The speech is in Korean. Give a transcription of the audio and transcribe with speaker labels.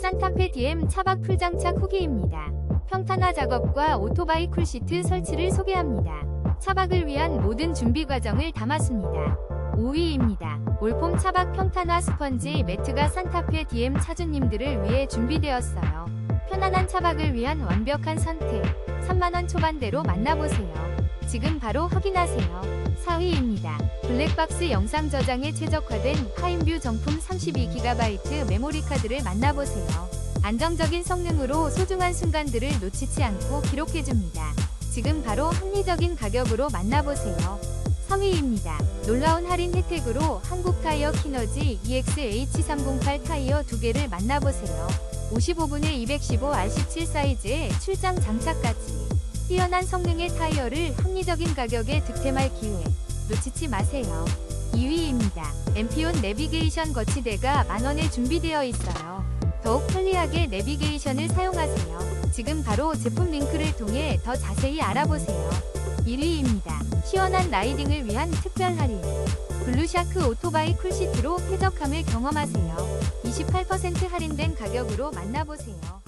Speaker 1: 산타페 DM 차박 풀장착 후기입니다. 평탄화 작업과 오토바이 쿨시트 설치를 소개합니다. 차박을 위한 모든 준비 과정을 담았습니다. 5위입니다. 올폼 차박 평탄화 스펀지 매트가 산타페 DM 차주님들을 위해 준비되었어요. 편안한 차박을 위한 완벽한 선택. 3만원 초반대로 만나보세요. 지금 바로 확인하세요. 4위입니다. 블랙박스 영상 저장에 최적화된 파인뷰 정품 32GB 메모리 카드를 만나보세요. 안정적인 성능으로 소중한 순간들을 놓치지 않고 기록해줍니다. 지금 바로 합리적인 가격으로 만나보세요. 3위입니다. 놀라운 할인 혜택으로 한국 타이어 키너지 EXH308 타이어 2개를 만나보세요. 55분에 215R17 사이즈의 출장 장착까지. 뛰어난 성능의 타이어를 합리적인 가격에 득템할 기회. 놓치지 마세요. 2위입니다. 엠피온 내비게이션 거치대가 만원에 준비되어 있어요. 더욱 편리하게 내비게이션을 사용하세요. 지금 바로 제품 링크를 통해 더 자세히 알아보세요. 1위입니다. 시원한 라이딩을 위한 특별 할인. 블루샤크 오토바이 쿨시트로 쾌적함을 경험하세요. 28% 할인된 가격으로 만나보세요.